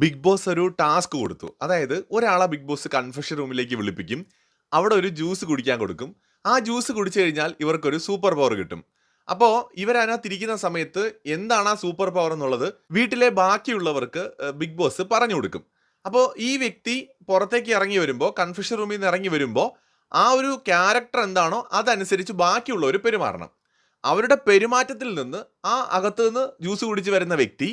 Big boss ഒരു task കൊടുത്തു. അതായത് ഒരാളെ ബിഗ് ബോസ് കൺഫെഷൻ റൂമിലേക്ക് വിളിപ്പിക്കും. അവിടെ ഒരു ജ്യൂസ് കുടിക്കാൻ കൊടുക്കും. ആ ജ്യൂസ് കുടിച്ചു കഴിഞ്ഞാൽ ഇവർക്കൊരു സൂപ്പർ പവർ കിട്ടും. അപ്പോൾ ഇവരതിനകത്തിരിക്കുന്ന സമയത്ത് എന്താണ് ആ സൂപ്പർ പവർ എന്നുള്ളത് വീട്ടിലെ ബാക്കിയുള്ളവർക്ക് ബിഗ് ബോസ് പറഞ്ഞു കൊടുക്കും. അപ്പോൾ ഈ വ്യക്തി പുറത്തേക്ക് ഇറങ്ങി വരുമ്പോൾ കൺഫ്യൂഷൻ റൂമിൽ നിന്ന് ഇറങ്ങി വരുമ്പോൾ ആ ഒരു ക്യാരക്ടർ എന്താണോ അതനുസരിച്ച് ബാക്കിയുള്ളവർ പെരുമാറണം. അവരുടെ പെരുമാറ്റത്തിൽ നിന്ന് ആ അകത്ത് നിന്ന് ജ്യൂസ് കുടിച്ച് വരുന്ന വ്യക്തി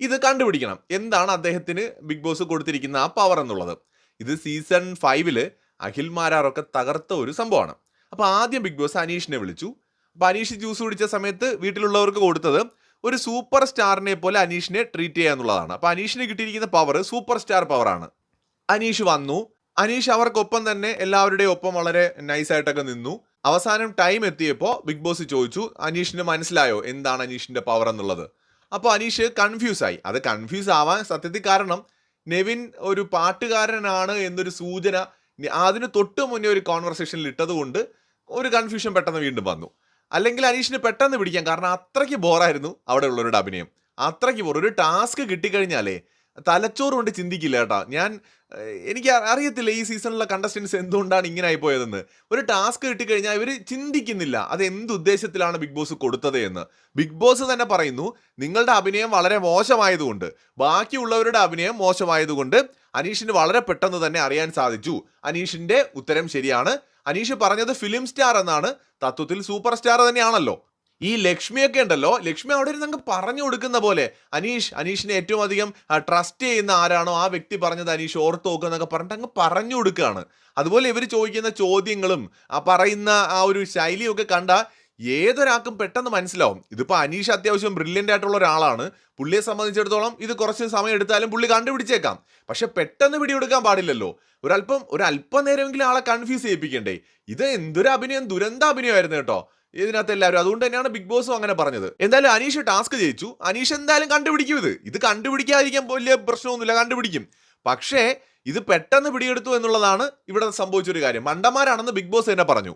ഇത് കണ്ടുപിടിക്കണം. എന്താണ് അദ്ദേഹത്തിന് ബിഗ് ബോസ് കൊടുത്തിരിക്കുന്ന ആ പവർ എന്നുള്ളത്. ഇത് സീസൺ ഫൈവിൽ അഖിൽ മാരാറൊക്കെ തകർത്ത ഒരു സംഭവമാണ്. അപ്പോൾ ആദ്യം ബിഗ് ബോസ് അനീഷിനെ വിളിച്ചു. അപ്പോൾ അനീഷ് ജ്യൂസ് കുടിച്ച സമയത്ത് വീട്ടിലുള്ളവർക്ക് കൊടുത്തത് ഒരു സൂപ്പർ സ്റ്റാറിനെ പോലെ അനീഷിനെ ട്രീറ്റ് ചെയ്യുക എന്നുള്ളതാണ്. അപ്പോൾ അനീഷിന് കിട്ടിയിരിക്കുന്ന പവർ സൂപ്പർ സ്റ്റാർ പവറാണ്. അനീഷ് വന്നു. അനീഷ് അവർക്കൊപ്പം തന്നെ എല്ലാവരുടെയും ഒപ്പം വളരെ നൈസായിട്ടൊക്കെ നിന്നു. അവസാനം ടൈം എത്തിയപ്പോൾ ബിഗ് ബോസ് ചോദിച്ചു അനീഷിന് മനസ്സിലായോ എന്താണ് അനീഷിന്റെ പവർ എന്നുള്ളത്. അപ്പോൾ അനീഷ് കൺഫ്യൂസ് ആയി. അത് കൺഫ്യൂസ് ആവാൻ സത്യത്തിൽ കാരണം നെവിൻ ഒരു പാട്ടുകാരനാണ് എന്നൊരു സൂചന അതിന് തൊട്ട് മുന്നേ ഒരു കോൺവെർസേഷനിൽ ഇട്ടതുകൊണ്ട് ഒരു കൺഫ്യൂഷൻ പെട്ടെന്ന് വീണ്ടും വന്നു. അല്ലെങ്കിൽ അനീഷിന് പെട്ടെന്ന് പിടിക്കാം കാരണം അത്രയ്ക്ക് ബോറായിരുന്നു അവിടെ ഉള്ളവരുടെ അഭിനയം. അത്രയ്ക്ക് ബോർ ഒരു ടാസ്ക് കിട്ടിക്കഴിഞ്ഞാലേ തലച്ചോറ് കൊണ്ട് ചിന്തിക്കില്ല കേട്ടാ. ഞാൻ എനിക്ക് അറിയത്തില്ല ഈ സീസണിലെ കണ്ടസ്റ്റൻസ് എന്തുകൊണ്ടാണ് ഇങ്ങനെ ആയി പോയതെന്ന്. ഒരു ടാസ്ക് കിട്ടിക്കഴിഞ്ഞാൽ ഇവർ ചിന്തിക്കുന്നില്ല അത് എന്ത് ഉദ്ദേശത്തിലാണ് ബിഗ് ബോസ് കൊടുത്തത് എന്ന്. ബിഗ് ബോസ് തന്നെ പറയുന്നു നിങ്ങളുടെ അഭിനയം വളരെ മോശമായതുകൊണ്ട് ബാക്കിയുള്ളവരുടെ അഭിനയം മോശമായതുകൊണ്ട് അനീഷിന് വളരെ പെട്ടെന്ന് തന്നെ അറിയാൻ സാധിച്ചു. അനീഷിന്റെ ഉത്തരം ശരിയാണ്. അനീഷ് പറഞ്ഞത് ഫിലിം സ്റ്റാർ എന്നാണ്. തത്വത്തിൽ സൂപ്പർ സ്റ്റാർ തന്നെയാണല്ലോ. ഈ ലക്ഷ്മിയൊക്കെ ഉണ്ടല്ലോ ലക്ഷ്മി അവിടെ ഇരുന്ന് അങ്ങ് പറഞ്ഞു കൊടുക്കുന്ന പോലെ അനീഷ് അനീഷിനെ ഏറ്റവും അധികം ട്രസ്റ്റ് ചെയ്യുന്ന ആരാണോ ആ വ്യക്തി പറഞ്ഞത് അനീഷ് ഓർത്ത് നോക്കുക എന്നൊക്കെ പറഞ്ഞിട്ട് അങ്ങ് പറഞ്ഞു കൊടുക്കുകയാണ്. അതുപോലെ ഇവർ ചോദിക്കുന്ന ചോദ്യങ്ങളും പറയുന്ന ആ ഒരു ശൈലിയൊക്കെ കണ്ട ഏതൊരാൾക്കും പെട്ടെന്ന് മനസ്സിലാവും. ഇതിപ്പോൾ അനീഷ് അത്യാവശ്യം ബ്രില്യന്റ് ആയിട്ടുള്ള ഒരാളാണ്. പുള്ളിയെ സംബന്ധിച്ചിടത്തോളം ഇത് കുറച്ച് സമയം എടുത്താലും പുള്ളി കണ്ടുപിടിച്ചേക്കാം. പക്ഷെ പെട്ടെന്ന് പിടികൊടുക്കാൻ പാടില്ലല്ലോ. ഒരല്പം ഒരു അല്പനേരമെങ്കിലും ആളെ കൺഫ്യൂസ് ചെയ്യിപ്പിക്കണ്ടേ. ഇത് എന്തൊരു അഭിനയം ദുരന്ത അഭിനയമായിരുന്നു കേട്ടോ. ഇതിനകത്ത് എല്ലാവരും അതുകൊണ്ട് തന്നെയാണ് ബിഗ് ബോസും അങ്ങനെ പറഞ്ഞത്. എന്തായാലും അനീഷ് ടാസ്ക് ജയിച്ചു. അനീഷ് എന്തായാലും കണ്ടുപിടിക്കും ഇത്. ഇത് കണ്ടുപിടിക്കാതിരിക്കാൻ വലിയ പ്രശ്നമൊന്നുമില്ല കണ്ടുപിടിക്കും. പക്ഷേ ഇത് പെട്ടെന്ന് പിടിയെടുത്തു എന്നുള്ളതാണ് ഇവിടെ സംഭവിച്ചൊരു കാര്യം. മണ്ടന്മാരാണെന്ന് ബിഗ് ബോസ് തന്നെ പറഞ്ഞു.